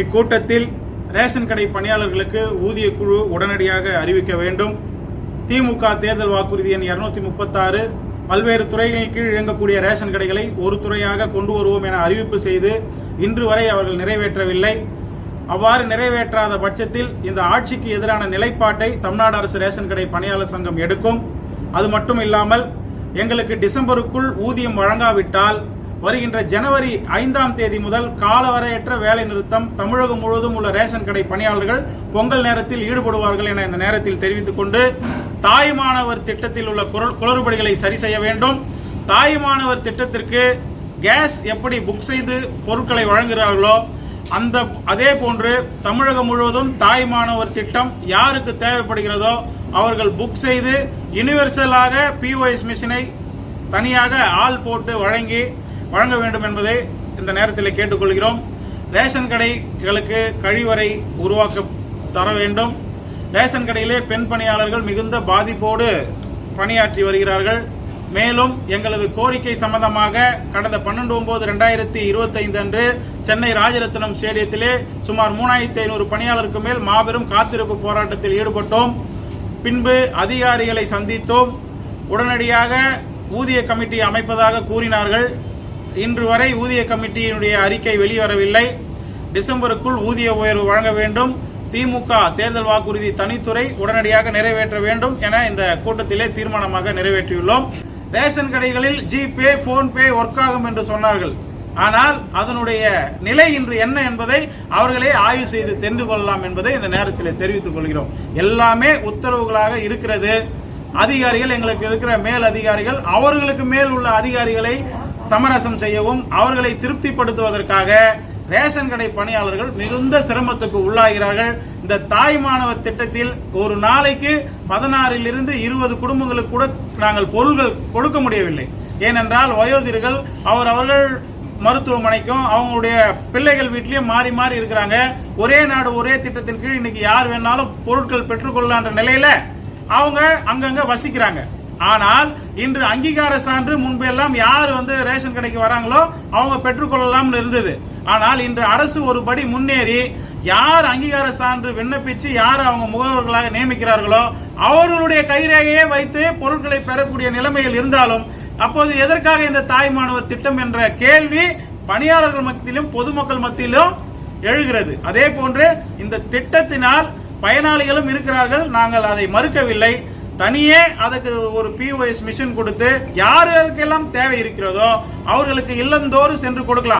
இக்கூட்டத்தில் ரேஷன் கடை பணியாளர்களுக்கு ஊதிய குழு உடனடியாக அறிவிக்க வேண்டும். திமுக தேர்தல் வாக்குறுதி எண் இருநூத்தி முப்பத்தாறு. பல்வேறு துறைகளின் கீழ் இயங்கக்கூடிய ரேஷன் கடைகளை ஒரு துறையாக கொண்டு வருவோம் என அறிவிப்பு செய்து இன்று வரை அவர்கள் நிறைவேற்றவில்லை. அவ்வாறு நிறைவேற்றாத பட்சத்தில் இந்த ஆட்சிக்கு எதிரான நிலைப்பாட்டை தமிழ்நாடு அரசு ரேஷன் கடை பணியாளர் சங்கம் எடுக்கும். அது மட்டும் இல்லாமல் எங்களுக்கு டிசம்பருக்குள் ஊதியம் வழங்காவிட்டால் வருகின்ற ஜனவரி ஐந்தாம் தேதி முதல் காலவரையற்ற வேலை நிறுத்தம் தமிழகம் முழுவதும் உள்ள ரேஷன் கடை பணியாளர்கள் பொங்கல் நேரத்தில் ஈடுபடுவார்கள் என இந்த நேரத்தில் தெரிவித்துக் கொண்டு தாய்மானவர் திட்டத்தில் உள்ள குரல் குளறுபடிகளை சரி செய்ய வேண்டும். தாய்மானவர் திட்டத்திற்கு கேஸ் எப்படி புக் செய்து பொருட்களை வழங்குகிறார்களோ அந்த அதே போன்று தமிழகம் முழுவதும் தாய் மாணவர் திட்டம் யாருக்கு தேவைப்படுகிறதோ அவர்கள் புக் செய்து யுனிவர்சலாக பிஓஎஸ் மிஷினை தனியாக ஆள் போட்டு வழங்கி வழங்க வேண்டும் என்பதை இந்த நேரத்தில் கேட்டுக்கொள்கிறோம். ரேஷன் கடைகளுக்கு கழிவறை உருவாக்க தர வேண்டும். ரேஷன் கடையிலே பெண் பணியாளர்கள் மிகுந்த பாதிப்போடு பணியாற்றி வருகிறார்கள். மேலும் எங்களது கோரிக்கை சம்பந்தமாக கடந்த பன்னெண்டு ஒன்பது ரெண்டாயிரத்தி இருபத்தைந்து அன்று சென்னை ராஜரத்னம் ஸ்டேடியத்திலே சுமார் மூணாயிரத்தி ஐநூறு பணியாளருக்கு மேல் மாபெரும் காத்திருப்பு போராட்டத்தில் ஈடுபட்டோம். பின்பு அதிகாரிகளை சந்தித்தோம். உடனடியாக ஊதிய கமிட்டி அமைப்பதாக கூறினார்கள். இன்று வரை ஊதிய கமிட்டியினுடைய அறிக்கை வெளிவரவில்லை. டிசம்பருக்குள் ஊதிய உயர்வு வழங்க வேண்டும். திமுக தேர்தல் வாக்குறுதி தனித்துறை உடனடியாக நிறைவேற்ற வேண்டும் என இந்த கூட்டத்திலே தீர்மானமாக நிறைவேற்றியுள்ளோம். ரேஷன் கடைகளில் ஜிபே போன்பே ஒர்க் ஆகும் என்று சொன்னார்கள். ஆனால் அதனுடைய நிலை இன்று என்ன என்பதை அவர்களே ஆய்வு செய்து தெரிந்து கொள்ளலாம் என்பதை இந்த நேரத்தில் தெரிவித்துக் கொள்கிறோம். எல்லாமே உத்தரவுகளாக இருக்கிறது. அதிகாரிகள் எங்களுக்கு இருக்கிற மேல் அதிகாரிகள் அவர்களுக்கு மேல் உள்ள அதிகாரிகளை சமரசம் செய்யவும் அவர்களை திருப்திப்படுத்துவதற்காக ரேஷன் கடை பணியாளர்கள் மிகுந்த சிரமத்துக்கு உள்ளாகிறார்கள். இந்த தாய் மாணவர் திட்டத்தில் ஒரு நாளைக்கு பதினாறில் இருந்து இருபது குடும்பங்களுக்கு கூட நாங்கள் பொருள்கள் கொடுக்க முடியவில்லை. ஏனென்றால் வயோதிகர்கள் அவர் அவர்கள் மருத்துவமனைக்கும் அவங்களுடைய பிள்ளைகள் வீட்லயும் மாறி மாறி இருக்கிறாங்க. ஒரே நாடு ஒரே திட்டத்தின் கீழ் இன்னைக்கு யார் வேணாலும் பொருட்கள் பெற்றுக்கொள்ளலான்ற நிலையில அவங்க அங்கங்க வசிக்கிறாங்க. ஆனால் இன்று அங்கீகார சான்று முன்பு எல்லாம் யார் வந்து ரேஷன் கடைக்கு வராங்களோ அவங்க பெற்றுக்கொள்ளலாம்னு இருந்தது. ஆனால் இன்று அரசு ஒரு படி முன்னேறி யார் அங்கீகார சான்று விண்ணப்பிச்சு யார் அவங்க முகவர்களாக நியமிக்கிறார்களோ அவர்களுடைய கைரேகையை வைத்து பொருட்களை பெறக்கூடிய நிலைமையில் இருந்தாலும் அப்போது எதற்காக இந்த தாய் மாணவர் திட்டம் என்ற கேள்வி பணியாளர்கள் மத்தியிலும் பொதுமக்கள் மத்தியிலும் எழுகிறது. அதே போன்று இந்த திட்டத்தினால் பயனாளிகளும் இருக்கிறார்கள். நாங்கள் அதை மறுக்கவில்லை. தனியே அதுக்கு ஒரு பிஓஎஸ் மிஷின் கொடுத்து யாருக்கெல்லாம் தேவை இருக்கிறதோ அவர்களுக்கு இல்லந்தோறும் சென்று கொடுக்கலாம்.